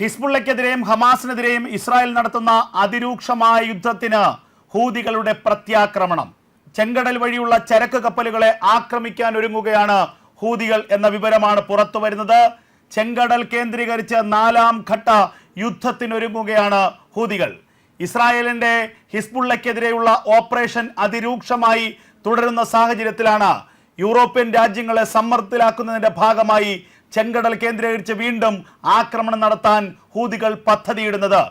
ഹിസ്ബുള്ളയ്ക്കെതിരെയും ഹമാസിനെതിരെയും Israel നടത്തുന്ന അതിരൂക്ഷമായ യുദ്ധത്തിന് ഹൂതികളുടെ പ്രത്യാക്രമണം. ചെങ്കടൽ വഴിയുള്ള ചരക്ക് കപ്പലുകളെ ആക്രമിക്കാൻ ഒരുങ്ങുകയാണ് ഹൂതികൾ എന്ന വിവരമാണ് പുറത്തു വരുന്നത്. ചെങ്കടൽ കേന്ദ്രീകരിച്ച് നാലാം ഘട്ട യുദ്ധത്തിനൊരുങ്ങുകയാണ് ഹൂതികൾ. ഇസ്രായേലിന്റെ ഹിസ്ബുള്ളയ്ക്കെതിരെയുള്ള ഓപ്പറേഷൻ അതിരൂക്ഷമായി തുടരുന്ന സാഹചര്യത്തിലാണ് യൂറോപ്യൻ രാജ്യങ്ങളെ സമ്മർദ്ദത്തിലാക്കുന്നതിന്റെ ഭാഗമായി ചെങ്കടൽ കേന്ദ്രീകരിച്ച് വീണ്ടും ആക്രമണം നടത്താൻ ഹൂതികൾ പദ്ധതിയിടുന്നത്.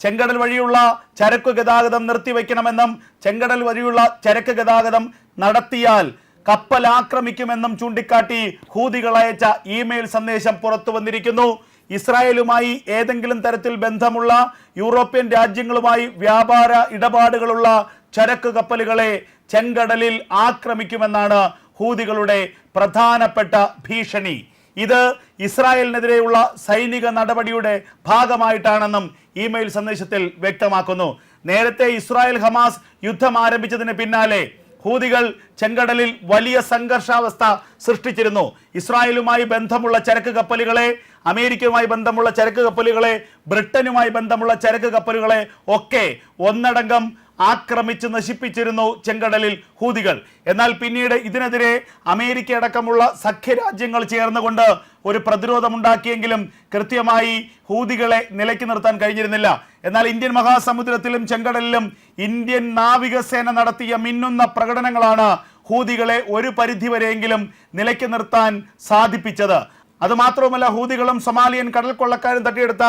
ചെങ്കടൽ വഴിയുള്ള ചരക്ക് ഗതാഗതം നിർത്തിവെക്കണമെന്നും ചെങ്കടൽ വഴിയുള്ള ചരക്ക് ഗതാഗതം നടത്തിയാൽ കപ്പൽ ആക്രമിക്കുമെന്നും ചൂണ്ടിക്കാട്ടി ഹൂതികൾ അയച്ച ഇമെയിൽ സന്ദേശം പുറത്തു വന്നിരിക്കുന്നു. ഇസ്രായേലുമായി ഏതെങ്കിലും തരത്തിൽ ബന്ധമുള്ള യൂറോപ്യൻ രാജ്യങ്ങളുമായി വ്യാപാര ഇടപാടുകളുള്ള ചരക്ക് കപ്പലുകളെ ചെങ്കടലിൽ ആക്രമിക്കുമെന്നാണ് ഹൂതികളുടെ പ്രധാനപ്പെട്ട ഭീഷണി. ഇത് ഇസ്രായേലിനെതിരെയുള്ള സൈനിക നടപടിയുടെ ഭാഗമായിട്ടാണെന്നും ഇമെയിൽ സന്ദേശത്തിൽ വ്യക്തമാക്കുന്നു. നേരത്തെ ഇസ്രായേൽ ഹമാസ് യുദ്ധം ആരംഭിച്ചതിന് പിന്നാലെ ഹൂതികൾ ചെങ്കടലിൽ വലിയ സംഘർഷാവസ്ഥ സൃഷ്ടിച്ചിരുന്നു. ഇസ്രായേലുമായി ബന്ധമുള്ള ചരക്ക് കപ്പലുകളെ അമേരിക്കയുമായി ബന്ധമുള്ള ചരക്ക് കപ്പലുകളെ ബ്രിട്ടനുമായി ബന്ധമുള്ള ചരക്ക് കപ്പലുകളെ ഒക്കെ ഒന്നടങ്കം ആക്രമിച്ച് നശിപ്പിച്ചിരുന്നു ചെങ്കടലിൽ ഹൂതികൾ. എന്നാൽ പിന്നീട് ഇതിനെതിരെ അമേരിക്ക അടക്കമുള്ള സഖ്യരാജ്യങ്ങൾ ചേർന്നുകൊണ്ട് ഒരു പ്രതിരോധമുണ്ടാക്കിയെങ്കിലും കൃത്യമായി ഹൂതികളെ നിലയ്ക്ക് നിർത്താൻ കഴിഞ്ഞിരുന്നില്ല. എന്നാൽ ഇന്ത്യൻ മഹാസമുദ്രത്തിലും ചെങ്കടലിലും ഇന്ത്യൻ നാവികസേന നടത്തിയ മിന്നുന്ന പ്രകടനങ്ങളാണ് ഹൂതികളെ ഒരു പരിധിവരെയെങ്കിലും നിലയ്ക്ക് നിർത്താൻ സാധിപ്പിച്ചത്. അതുമാത്രവുമല്ല ഹൂതികളും സൊമാലിയൻ കടൽ കൊള്ളക്കാരും തട്ടിയെടുത്ത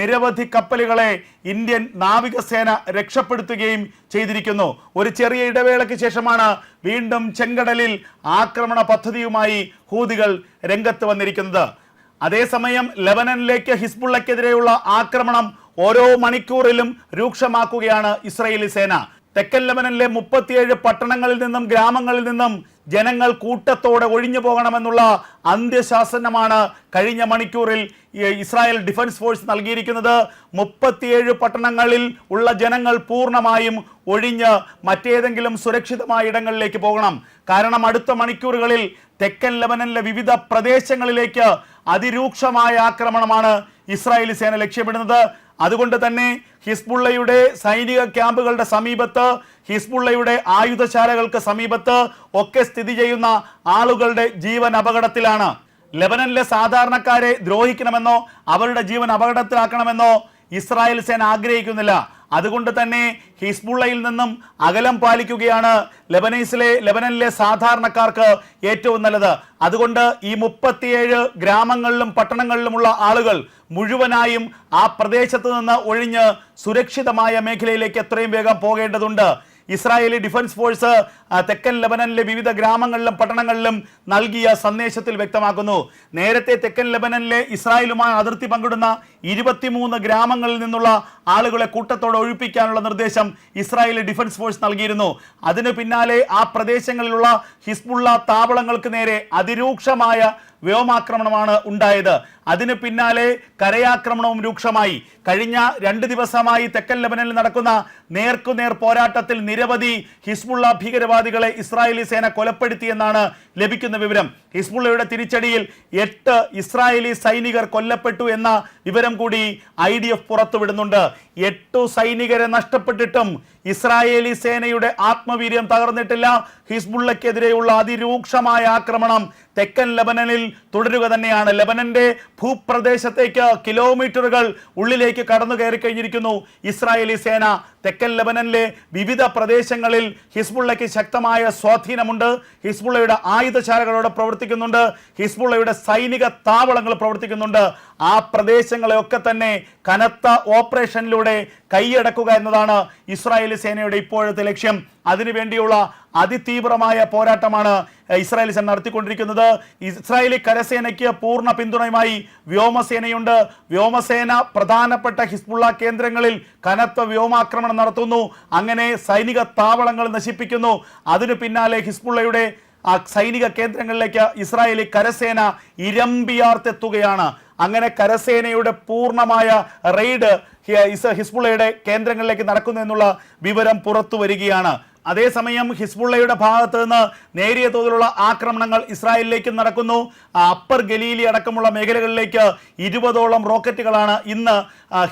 നിരവധി കപ്പലുകളെ ഇന്ത്യൻ നാവികസേന രക്ഷപ്പെടുത്തുകയും ചെയ്തിരിക്കുന്നു. ഒരു ചെറിയ ഇടവേളയ്ക്ക് ശേഷമാണ് വീണ്ടും ചെങ്കടലിൽ ആക്രമണ പദ്ധതിയുമായി ഹൂതികൾ രംഗത്ത് വന്നിരിക്കുന്നത്. അതേസമയം ലെബനനിലേക്ക് ഹിസ്ബുള്ളയ്ക്കെതിരെയുള്ള ആക്രമണം ഓരോ മണിക്കൂറിലും രൂക്ഷമാക്കുകയാണ് ഇസ്രയേലി സേന. തെക്കൻ ലെബനനിലെ മുപ്പത്തിയേഴ് പട്ടണങ്ങളിൽ നിന്നും ഗ്രാമങ്ങളിൽ നിന്നും ജനങ്ങൾ കൂട്ടത്തോടെ ഒഴിഞ്ഞു പോകണമെന്നുള്ള അന്ത്യശാസനമാണ് കഴിഞ്ഞ മണിക്കൂറിൽ ഇസ്രായേൽ ഡിഫൻസ് ഫോഴ്സ് നൽകിയിരിക്കുന്നത്. മുപ്പത്തിയേഴ് പട്ടണങ്ങളിൽ ഉള്ള ജനങ്ങൾ പൂർണമായും ഒഴിഞ്ഞ് മറ്റേതെങ്കിലും സുരക്ഷിതമായ ഇടങ്ങളിലേക്ക് പോകണം. കാരണം അടുത്ത മണിക്കൂറുകളിൽ തെക്കൻ ലബനനിലെ വിവിധ പ്രദേശങ്ങളിലേക്ക് അതിരൂക്ഷമായ ആക്രമണമാണ് ഇസ്രായേലി സേന ലക്ഷ്യമിടുന്നത്. അതുകൊണ്ട് തന്നെ ഹിസ്ബുള്ളയുടെ സൈനിക ക്യാമ്പുകളുടെ സമീപത്ത് ഹിസ്ബുള്ളയുടെ ആയുധശാലകൾക്ക് സമീപത്ത് ഒക്കെ സ്ഥിതി ചെയ്യുന്ന ആളുകളുടെ ജീവൻ അപകടത്തിലാണ്. ലെബനനിലെ സാധാരണക്കാരെ ദ്രോഹിക്കണമെന്നോ അവരുടെ ജീവൻ അപകടത്തിലാക്കണമെന്നോ ഇസ്രായേൽ സേന ആഗ്രഹിക്കുന്നില്ല. അതുകൊണ്ട് തന്നെ ഹിസ്ബുള്ളയിൽ നിന്നും അകലം പാലിക്കുകയാണ് ലെബനൈസിലെ ലെബനനിലെ സാധാരണക്കാർക്ക് ഏറ്റവും നല്ലത്. അതുകൊണ്ട് ഈ മുപ്പത്തിയേഴ് ഗ്രാമങ്ങളിലും പട്ടണങ്ങളിലുമുള്ള ആളുകൾ മുഴുവനായും ആ പ്രദേശത്ത് നിന്ന് ഒഴിഞ്ഞ് സുരക്ഷിതമായ മേഖലയിലേക്ക് എത്രയും വേഗം പോകേണ്ടതുണ്ട്. ഇസ്രായേലി ഡിഫൻസ് ഫോഴ്സ് തെക്കൻ ലബനനിലെ വിവിധ ഗ്രാമങ്ങളിലും പട്ടണങ്ങളിലും നൽകിയ സന്ദേശത്തിൽ വ്യക്തമാക്കുന്നു. നേരത്തെ തെക്കൻ ലബനനിലെ ഇസ്രായേലുമായി അതിർത്തി പങ്കിടുന്ന ഇരുപത്തിമൂന്ന് ഗ്രാമങ്ങളിൽ നിന്നുള്ള ആളുകളെ കൂട്ടത്തോടെ ഒഴിപ്പിക്കാനുള്ള നിർദ്ദേശം ഇസ്രായേലി ഡിഫൻസ് ഫോഴ്സ് നൽകിയിരുന്നു. അതിനു പിന്നാലെ ആ പ്രദേശങ്ങളിലുള്ള ഹിസ്ബുള്ള താവളങ്ങൾക്ക് നേരെ അതിരൂക്ഷമായ വ്യോമാക്രമണമാണ് ഉണ്ടായത്. അതിന് പിന്നാലെ കരയാക്രമണവും രൂക്ഷമായി. കഴിഞ്ഞ രണ്ട് ദിവസമായി തെക്കൻ ലബനനിൽ നടക്കുന്ന നേർക്കുനേർ പോരാട്ടത്തിൽ നിരവധി ഹിസ്ബുള്ള ഭീകരവാദികളെ ഇസ്രായേലി സേന കൊലപ്പെടുത്തിയെന്നാണ് ലഭിക്കുന്ന വിവരം. ഹിസ്ബുള്ളയുടെ തിരിച്ചടിയിൽ എട്ട് ഇസ്രായേലി സൈനികർ കൊല്ലപ്പെട്ടു എന്ന വിവരം കൂടി ഐ ഡി എഫ് പുറത്തുവിടുന്നുണ്ട്. എട്ടു സൈനികരെ നഷ്ടപ്പെട്ടിട്ടും ഇസ്രായേലി സേനയുടെ ആത്മവീര്യം തകർന്നിട്ടില്ല. ഹിസ്ബുള്ളക്കെതിരെയുള്ള അതിരൂക്ഷമായ ആക്രമണം തെക്കൻ ലബനനിൽ തുടരുക തന്നെയാണ്. ലബനന്റെ ഭൂപ്രദേശത്തേക്ക് കിലോമീറ്ററുകൾ ഉള്ളിലേക്ക് കടന്നു കയറി കഴിഞ്ഞിരിക്കുന്നു ഇസ്രായേലി സേന. തെക്കൻ ലബനനിലെ വിവിധ പ്രദേശങ്ങളിൽ ഹിസ്ബുള്ളയ്ക്ക് ശക്തമായ സ്വാധീനമുണ്ട്. ഹിസ്ബുള്ളയുടെ ആയുധശാലകളോട് പ്രവർത്തിക്കുന്നുണ്ട്. ഹിസ്ബുള്ളയുടെ സൈനിക താവളങ്ങൾ പ്രവർത്തിക്കുന്നുണ്ട്. ആ പ്രദേശങ്ങളെയൊക്കെ തന്നെ കനത്ത ഓപ്പറേഷനിലൂടെ കൈയടക്കുക എന്നതാണ് ഇസ്രായേൽ സേനയുടെ ഇപ്പോഴത്തെ ലക്ഷ്യം. അതിനുവേണ്ടിയുള്ള അതിതീവ്രമായ പോരാട്ടമാണ് ഇസ്രായേൽ സേന നടത്തിക്കൊണ്ടിരിക്കുന്നത്. ഇസ്രായേലി കരസേനയ്ക്ക് പൂർണ പിന്തുണയുമായി വ്യോമസേനയുണ്ട്. വ്യോമസേന പ്രധാനപ്പെട്ട ഹിസ്ബുള്ള കേന്ദ്രങ്ങളിൽ കനത്ത വ്യോമാക്രമണം നടത്തുന്നു. അങ്ങനെ സൈനിക താവളങ്ങൾ നശിപ്പിക്കുന്നു. അതിനു പിന്നാലെ ഹിസ്ബുള്ളയുടെ ആ സൈനിക കേന്ദ്രങ്ങളിലേക്ക് ഇസ്രായേലി കരസേന ഇരമ്പിയാർത്തെത്തുകയാണ്. അങ്ങനെ കരസേനയുടെ പൂർണമായ റെയ്ഡ് ഹിസ്ബുളയുടെ കേന്ദ്രങ്ങളിലേക്ക് നടക്കുന്നു എന്നുള്ള വിവരം പുറത്തു വരികയാണ്. അതേസമയം ഹിസ്ബുള്ളയുടെ ഭാഗത്ത് നിന്ന് നേരിയ തോതിലുള്ള ആക്രമണങ്ങൾ ഇസ്രായേലിലേക്ക് നടക്കുന്നു. അപ്പർ ഗലീലി അടക്കമുള്ള മേഖലകളിലേക്ക് ഇരുപതോളം റോക്കറ്റുകളാണ് ഇന്ന്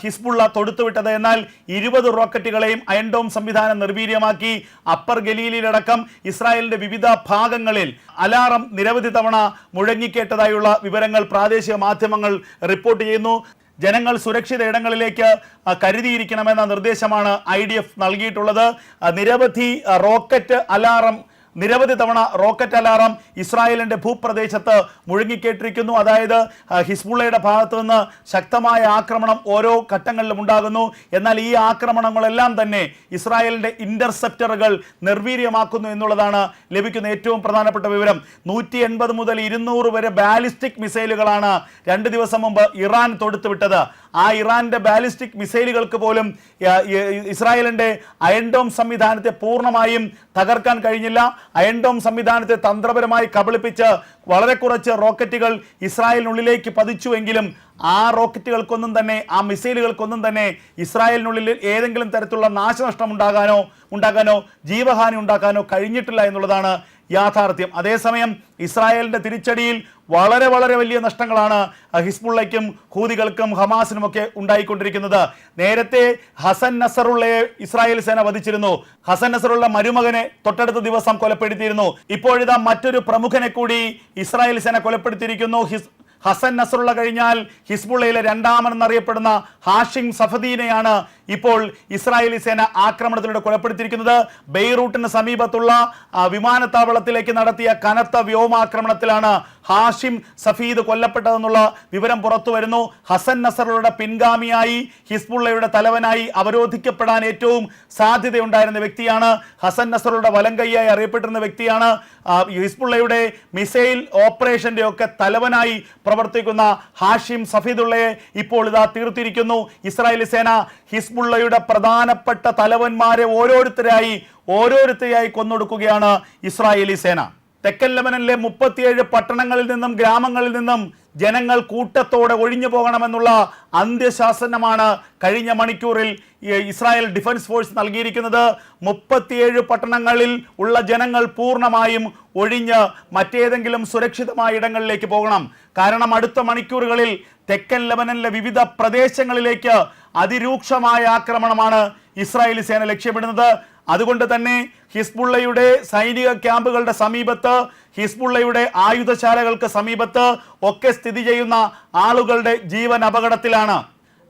ഹിസ്ബുള്ള തൊടുത്തുവിട്ടത്. എന്നാൽ ഇരുപത് റോക്കറ്റുകളെയും അയൺഡോം സംവിധാനം നിർവീര്യമാക്കി. അപ്പർ ഗലീലിയിലടക്കം ഇസ്രായേലിന്റെ വിവിധ ഭാഗങ്ങളിൽ അലാറം നിരവധി തവണ മുഴങ്ങിക്കേട്ടതായുള്ള വിവരങ്ങൾ പ്രാദേശിക മാധ്യമങ്ങൾ റിപ്പോർട്ട് ചെയ്യുന്നു. ജനങ്ങൾ സുരക്ഷിത ഇടങ്ങളിലേക്ക് കരുതിയിരിക്കണമെന്ന നിർദ്ദേശമാണ് ഐ ഡി എഫ് നൽകിയിട്ടുള്ളത്. നിരവധി റോക്കറ്റ് അലാറം നിരവധി തവണ റോക്കറ്റ് അലാറം ഇസ്രായേലിന്റെ ഭൂപ്രദേശത്ത് മുഴുങ്ങിക്കേട്ടിരിക്കുന്നു അതായത് ഹിസ്ബുള്ളയുടെ ഭാഗത്തു നിന്ന് ശക്തമായ ആക്രമണം ഓരോ ഘട്ടങ്ങളിലും ഉണ്ടാകുന്നു. എന്നാൽ ഈ ആക്രമണങ്ങളെല്ലാം തന്നെ ഇസ്രായേലിന്റെ ഇന്റർസെപ്റ്ററുകൾ നിർവീര്യമാക്കുന്നു എന്നുള്ളതാണ് ലഭിക്കുന്ന ഏറ്റവും പ്രധാനപ്പെട്ട വിവരം. നൂറ്റി എൺപത് മുതൽ ഇരുന്നൂറ് വരെ ബാലിസ്റ്റിക് മിസൈലുകളാണ് രണ്ട് ദിവസം മുമ്പ് ഇറാൻ തൊടുത്തുവിട്ടത്. ആ ഇറാന്റെ ബാലിസ്റ്റിക് മിസൈലുകൾക്ക് പോലും ഇസ്രായേലിന്റെ അയൺഡോം സംവിധാനത്തെ പൂർണമായും തകർക്കാൻ കഴിഞ്ഞില്ല. അയൺഡോം സംവിധാനത്തെ തന്ത്രപരമായി കബളിപ്പിച്ച് വളരെ കുറച്ച് റോക്കറ്റുകൾ ഇസ്രായേലിനുള്ളിലേക്ക് പതിച്ചുവെങ്കിലും ആ റോക്കറ്റുകൾക്കൊന്നും തന്നെ ആ മിസൈലുകൾക്കൊന്നും തന്നെ ഇസ്രായേലിനുള്ളിൽ ഏതെങ്കിലും തരത്തിലുള്ള നാശനഷ്ടം ഉണ്ടാകാനോ ഉണ്ടാകാനോ ജീവഹാനി ഉണ്ടാക്കാനോ കഴിഞ്ഞിട്ടില്ല എന്നുള്ളതാണ് യാഥാർത്ഥ്യം. അതേസമയം ഇസ്രായേലിന്റെ തിരിച്ചടിയിൽ വളരെ വളരെ വലിയ നഷ്ടങ്ങളാണ് ഹിസ്ബുള്ളയ്ക്കും ഹൂതികൾക്കും ഹമാസിനുമൊക്കെ ഉണ്ടായിക്കൊണ്ടിരിക്കുന്നത്. നേരത്തെ ഹസൻ നസറുള്ളയെ ഇസ്രായേൽ സേന വധിച്ചിരുന്നു. ഹസൻ നസറുള്ള മരുമകനെ തൊട്ടടുത്ത ദിവസം കൊലപ്പെടുത്തിയിരുന്നു. ഇപ്പോഴിതാ മറ്റൊരു പ്രമുഖനെ കൂടി ഇസ്രായേൽ സേന കൊലപ്പെടുത്തിയിരിക്കുന്നു. ഹിസ് ഹസൻ നസറുള്ള കഴിഞ്ഞാൽ ഹിസ്ബുള്ളയിലെ രണ്ടാമനെന്നറിയപ്പെടുന്ന ഹാഷിം സഫദീനെയാണ് ഇപ്പോൾ ഇസ്രായേലി സേന ആക്രമണത്തിലൂടെ കൊലപ്പെടുത്തിയിരിക്കുന്നത് ബെയ്റൂട്ടിന് സമീപത്തുള്ള വിമാനത്താവളത്തിലേക്ക് നടത്തിയ കനത്ത വ്യോമാക്രമണത്തിലാണ് ഹാഷിം സഫീദ് കൊല്ലപ്പെട്ടതെന്നുള്ള വിവരം പുറത്തു വരുന്നു. ഹസൻ നസറുടെ പിൻഗാമിയായി ഹിസ്ബുള്ളയുടെ തലവനായി അവരോധിക്കപ്പെടാൻ ഏറ്റവും സാധ്യതയുണ്ടായിരുന്ന വ്യക്തിയാണ് ഹസൻ നസറുടെ വലം കൈയായി അറിയപ്പെട്ടിരുന്ന വ്യക്തിയാണ്. ഹിസ്ബുള്ളയുടെ മിസൈൽ ഓപ്പറേഷന്റെ ഒക്കെ തലവനായി പ്രവർത്തിക്കുന്ന ഹാഷിം സഫീദുള്ളയെ ഇപ്പോൾ ഇതാ തീർത്തിരിക്കുന്നു. ഇസ്രായേലി സേന ഹിസ്ബുള്ളയുടെ പ്രധാനപ്പെട്ട തലവന്മാരെ ഓരോരുത്തരായി ഓരോരുത്തരായി കൊന്നൊടുക്കുകയാണ് ഇസ്രായേലി സേന. തെക്കൻ ലെബനനിലെ മുപ്പത്തിയേഴ് പട്ടണങ്ങളിൽ നിന്നും ഗ്രാമങ്ങളിൽ നിന്നും ജനങ്ങൾ കൂട്ടത്തോടെ ഒഴിഞ്ഞു പോകണമെന്നുള്ള അന്ത്യശാസനമാണ് കഴിഞ്ഞ മണിക്കൂറിൽ ഇസ്രായേൽ ഡിഫൻസ് ഫോഴ്സ് നൽകിയിരിക്കുന്നത്. മുപ്പത്തിയേഴ് പട്ടണങ്ങളിൽ ഉള്ള ജനങ്ങൾ പൂർണമായും ഒഴിഞ്ഞ് മറ്റേതെങ്കിലും സുരക്ഷിതമായ ഇടങ്ങളിലേക്ക് പോകണം. കാരണം അടുത്ത മണിക്കൂറുകളിൽ തെക്കൻ ലെബനനിലെ വിവിധ പ്രദേശങ്ങളിലേക്ക് അതിരൂക്ഷമായ ആക്രമണമാണ് ഇസ്രായേലി സേന ലക്ഷ്യമിടുന്നത്. അതുകൊണ്ട് തന്നെ ഹിസ്ബുള്ളയുടെ സൈനിക ക്യാമ്പുകളുടെ സമീപത്ത് ഹിസ്ബുള്ളയുടെ ആയുധശാലകൾക്ക് സമീപത്ത് ഒക്കെ സ്ഥിതി ചെയ്യുന്ന ആളുകളുടെ ജീവൻ അപകടത്തിലാണ്.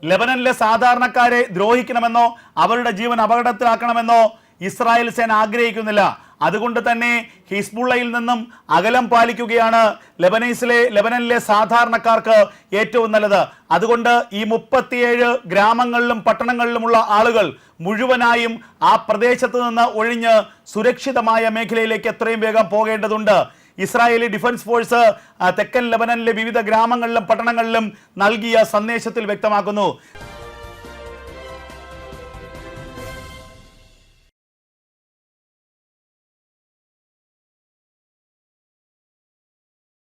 ലെബനനിലെ സാധാരണക്കാരെ ദ്രോഹിക്കണമെന്നോ അവരുടെ ജീവൻ അപകടത്തിലാക്കണമെന്നോ ഇസ്രായേൽ സേന ആഗ്രഹിക്കുന്നില്ല. അതുകൊണ്ട് തന്നെ ഹിസ്ബുള്ളയിൽ നിന്നും അകലം പാലിക്കുകയാണ് ലെബനൈസിലെ ലെബനനിലെ സാധാരണക്കാർക്ക് ഏറ്റവും നല്ലത്. അതുകൊണ്ട് ഈ മുപ്പത്തിയേഴ് ഗ്രാമങ്ങളിലും പട്ടണങ്ങളിലുമുള്ള ആളുകൾ മുഴുവനായും ആ പ്രദേശത്ത് നിന്ന് ഒഴിഞ്ഞ് സുരക്ഷിതമായ മേഖലയിലേക്ക് എത്രയും വേഗം പോകേണ്ടതുണ്ട്. ഇസ്രായേലി ഡിഫൻസ് ഫോഴ്സ് തെക്കൻ ലെബനനിലെ വിവിധ ഗ്രാമങ്ങളിലും പട്ടണങ്ങളിലും നൽകിയ സന്ദേശത്തിൽ വ്യക്തമാക്കുന്നു.